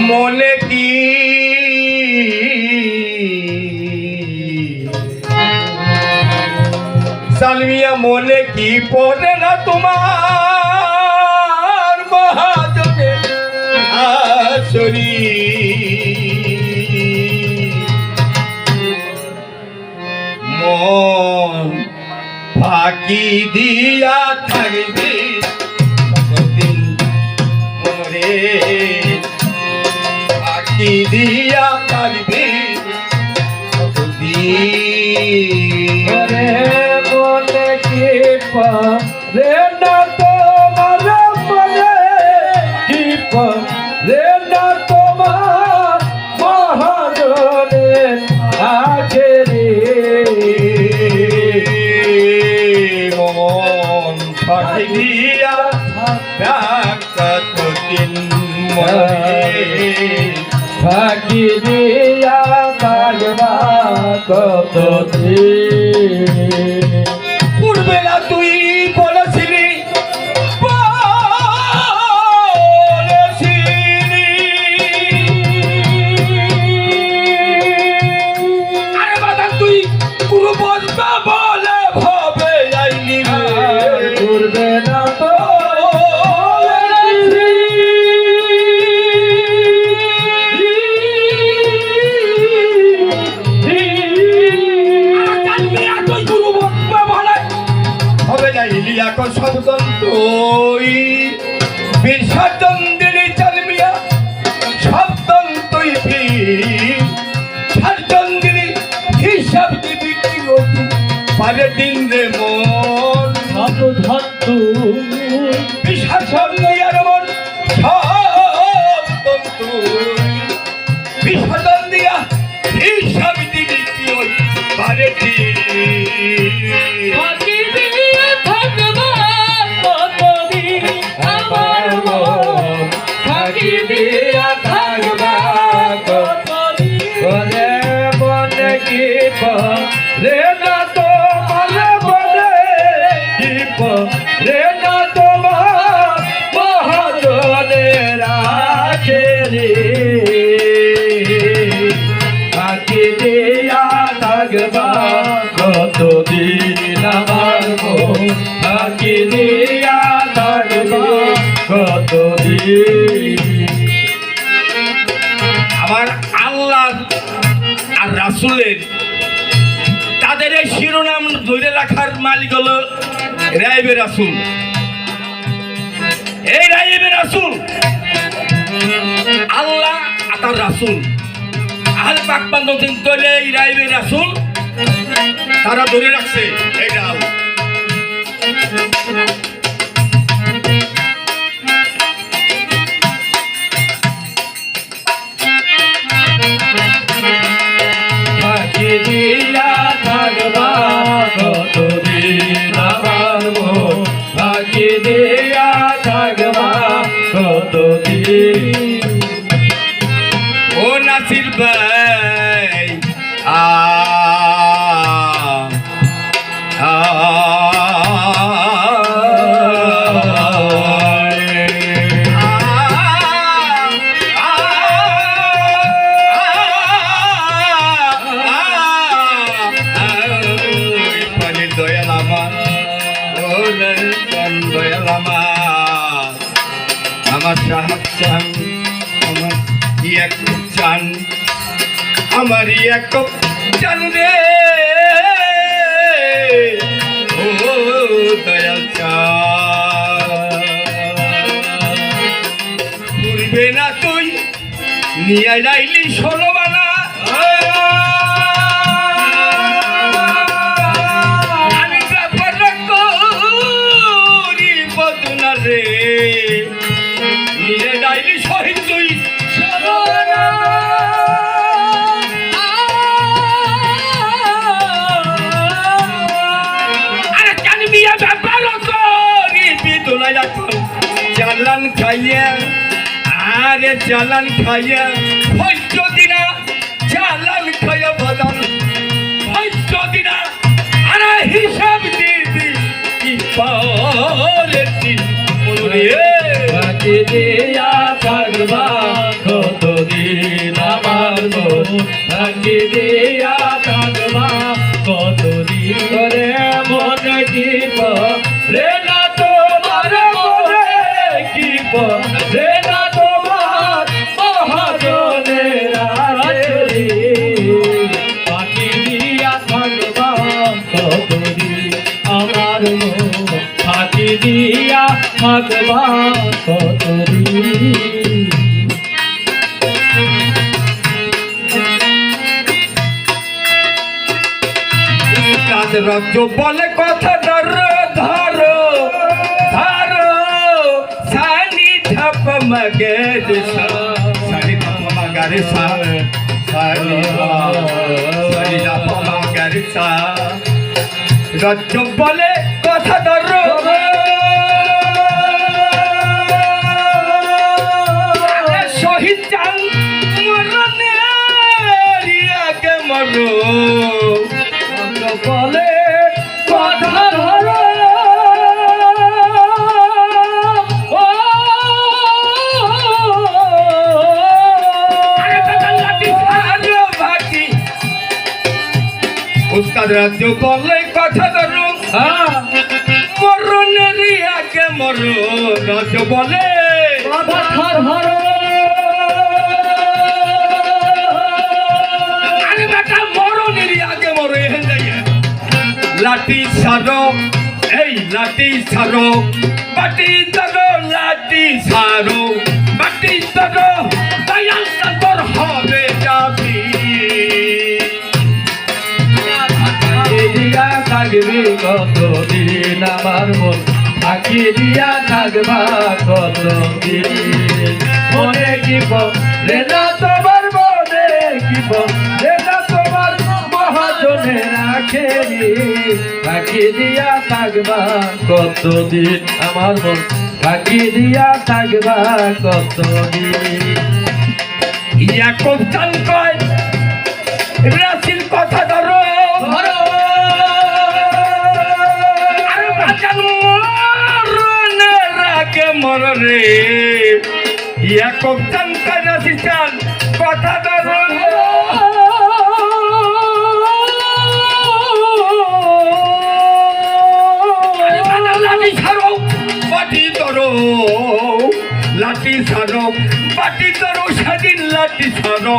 মনে কি? সালমিয়া মনে কি পড়ে না তোমার মহাজনের আসরি। মন ফাঁকি দিয়া থাকবে। দিয়া থাকবে দিয়া কালবা কত দিন তুই বিসর্জন দিলি চালমিয়া সপ্তম তুই বিসর্জন দিলি হিসাব দিবি কি পারে দিন আমার দিন আল্লাহ আর রাসুলের তাদের এই শিরোনাম ধরে রাখার মালিক হলো রাইবে রাসুল। এই রাইবে রাসুল আল্লাহ আর তার রাসুল। আহলে পাক বান্ধব ধরে এই রাইবে রাসুল। তারা ধরে রাখছে এই ডাল। ফাঁকি আমার সাহাব চান আমার এক চান, আমার এক চান রে। ও দয়াল পূর্বে না তুই, নিয়ে যাইলি ষোলো বানা চালান খাইয়া আরে চালান খাইয়া ভৈদ্য দিনা চালান খাইয়া বদল ভৈদ্য দিনা আরে হিসাব দিবি কি পরের দিন ওরে বাড়ি দিয়া থাকবা কতদিন আমার মন থাকি দিয়া থাকবা কতদিন করে মনে দিব দিয়া থাকবা কতদিন কাজ রাজ্য বলে কথা ধরো ধরো ধরো সানি থাপ মগের সা সানি থাপ মগের সা সানি সানি থাপ মগের সা রাজ্য বলে কথা উস্তাদ রাজ্য বলে কথা ধরো হ্যাঁ। মরণের আগে মরো রাজ্য বলে। লাঠি সারো এই লাঠি সারো বাটি ধরো লাঠি সারো বাটি ধরো দয়াল দিয়া থাকবি কতদিন আমার মন ফাঁকি দিয়া থাকবা কতদিন মনে কি রে না তোমার মনে কি রে না তোমার মহাজনে রাখে ফাঁকি দিয়া থাকবা। কতদিন আমার মন ফাঁকি দিয়া থাকবা কতদিন ইয়াকুব চান কয় আগে মর রে ইয়াকুব চান কয় চান কথা ধরো বাটি ধরো। লাঠি ছাড়ো বাটি ধরো, সেদিন লাঠি ছাড়ো।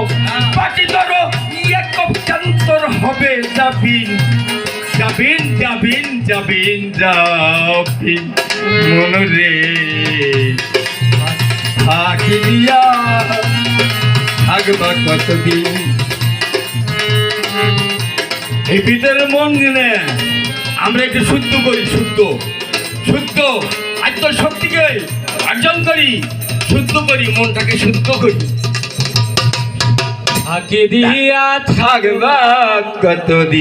বাটি ধরো, ইয়াকুব চান তোর হবে যাবিন যাবিন যাবিন যাবিন যাবিন মনরে থাকি কতদিন? এই ভিতরে মন নিলে আমরা একটু শুদ্ধ করি, শুদ্ধ। শুদ্ধ আত্মশক্তিকে অর্জন করি, শুদ্ধ করি, মনটাকে শুদ্ধ করি। ফাঁকি দিয়া থাকবা কতদিন?